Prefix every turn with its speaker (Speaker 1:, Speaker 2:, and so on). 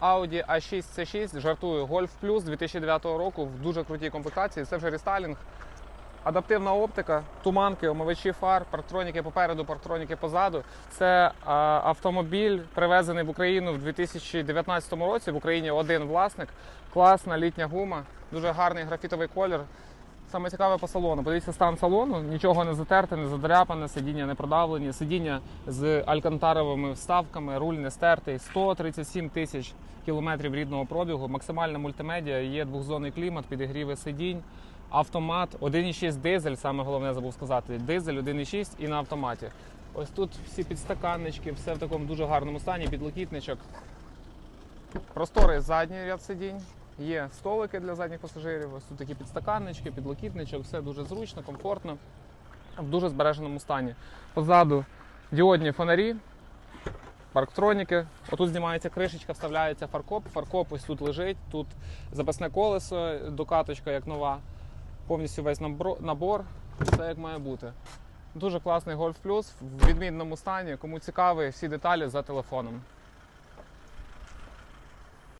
Speaker 1: Audi A6 C6, жартую, Golf Plus 2009 року в дуже крутій комплектації. Це вже рестайлінг. Адаптивна оптика, туманки, омивачі фар, парктроніки попереду, парктроніки позаду. Це автомобіль, привезений в Україну в 2019 році. В Україні один власник. Класна літня гума, дуже гарний графітовий колір. Саме цікаве по салону. Подивіться стан салону, нічого не затерте, не задряпане, сидіння не продавлені, сидіння з алькантаровими вставками, руль не стертий, 137 тисяч кілометрів рідного пробігу, максимальна мультимедіа, є двохзонний клімат, підігріви сидінь, автомат, 1,6 дизель, саме головне забув сказати. Дизель 1,6 і на автоматі. Ось тут всі підстаканнички, все в такому дуже гарному стані, підлокітничок. Просторий задній ряд сидінь. Є столики для задніх пасажирів. Ось тут такі підстаканнички, підлокітничок, все дуже зручно, комфортно, в дуже збереженому стані. Позаду діодні фонарі, парктроніки. Отут знімається кришечка, вставляється фаркоп. Фаркоп ось тут лежить, тут запасне колесо, докаточка як нова. Повністю весь набор, все як має бути. Дуже класний Golf Plus в відмінному стані. Кому цікавий, всі деталі за телефоном.